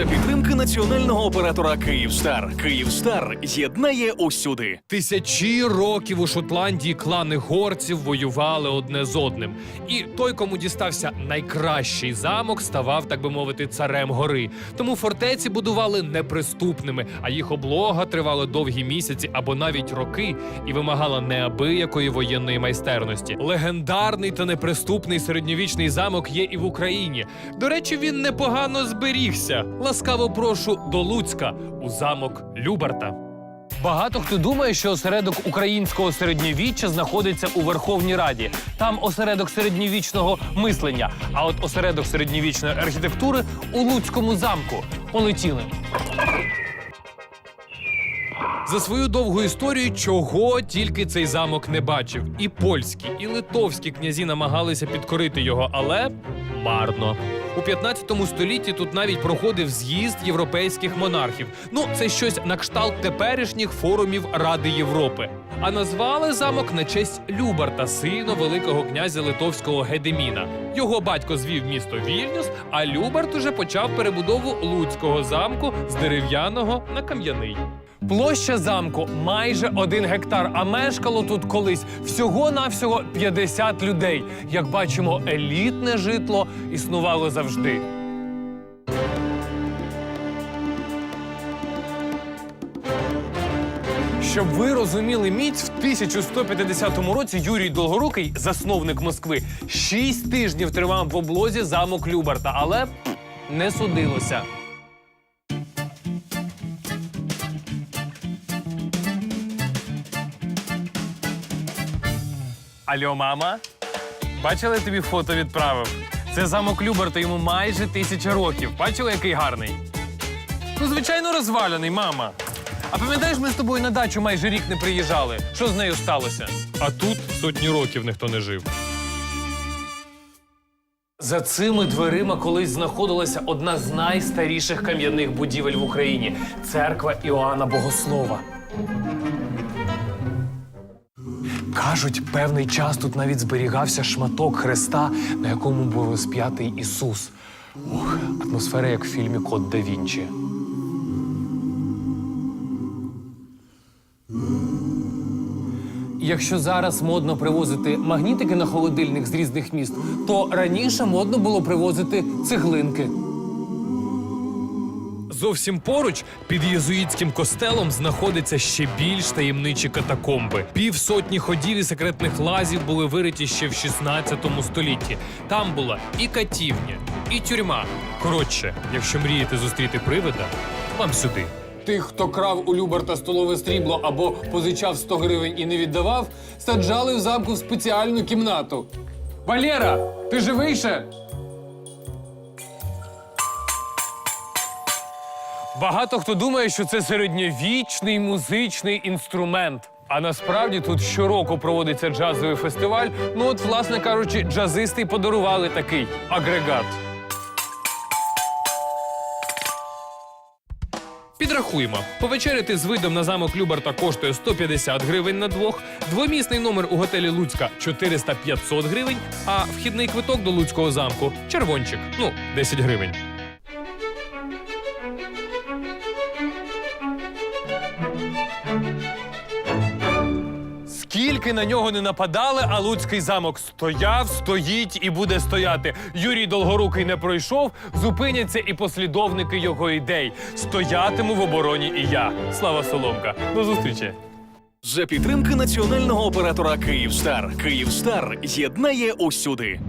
За підтримки національного оператора Київстар. Київстар єднає усюди. Тисячі років у Шотландії клани горців воювали одне з одним. І той, кому дістався найкращий замок, ставав, так би мовити, царем гори. Тому фортеці будували неприступними, а їх облога тривала довгі місяці або навіть роки і вимагала неабиякої воєнної майстерності. Легендарний та неприступний середньовічний замок є і в Україні. До речі, він непогано зберігся. Ласкаво прошу до Луцька у замок Любарта. Багато хто думає, що осередок українського середньовіччя знаходиться у Верховній Раді. Там осередок середньовічного мислення, а от осередок середньовічної архітектури у Луцькому замку. Полетіли. За свою довгу історію чого тільки цей замок не бачив. І польські, і литовські князі намагалися підкорити його, але марно. У 15 столітті тут навіть проходив з'їзд європейських монархів. Ну, це щось на кшталт теперішніх форумів Ради Європи. А назвали замок на честь Любарта, сина великого князя литовського Гедеміна. Його батько звів місто Вільнюс, а Любарт уже почав перебудову Луцького замку з дерев'яного на кам'яний. Площа замку майже один гектар, а мешкало тут колись всього-навсього 50 людей. Як бачимо, елітне житло існувало завжди. Щоб ви розуміли міць, в 1150 році Юрій Долгорукий, засновник Москви, шість тижнів тримав в облозі замок Любарта, але не судилося. Алло, мама? Бачили, я тобі фото відправив? Це замок Любарта, йому майже тисяча років. Бачила, який гарний? Ну, звичайно, розвалений, мама. А пам'ятаєш, ми з тобою на дачу майже рік не приїжджали. Що з нею сталося? А тут сотні років ніхто не жив. За цими дверима колись знаходилася одна з найстаріших кам'яних будівель в Україні церква Іоанна Богослова. Кажуть, певний час тут навіть зберігався шматок хреста, на якому був розп'ятий Ісус. Ох, атмосфера як в фільмі Код да Вінчі. Якщо зараз модно привозити магнітики на холодильник з різних міст, то раніше модно було привозити цеглинки. Зовсім поруч під єзуїтським костелом знаходяться ще більш таємничі катакомби. Півсотні ходів і секретних лазів були вириті ще в 16 столітті. Там була і катівня, і тюрма. Коротше, якщо мрієте зустріти привида, вам сюди. Тих, хто крав у Любарта столове стрібло або позичав 100 гривень і не віддавав, саджали в замку в спеціальну кімнату. Валера, ти живий ще? Багато хто думає, що це середньовічний музичний інструмент. А насправді тут щороку проводиться джазовий фестиваль. Ну от, власне кажучи, джазисти подарували такий агрегат. Підрахуємо. Повечеряти з видом на замок Любарта коштує 150 гривень на двох, двомісний номер у готелі Луцька 400-500 гривень, а вхідний квиток до Луцького замку червончик, ну, 10 гривень. Скільки на нього не нападали, а Луцький замок стояв, стоїть і буде стояти. Юрій Долгорукий не пройшов, зупиняться і послідовники його ідей. Стоятиму в обороні і я. Слава Соломка. До зустрічі. За підтримки національного оператора Київстар. Київстар єднає усюди.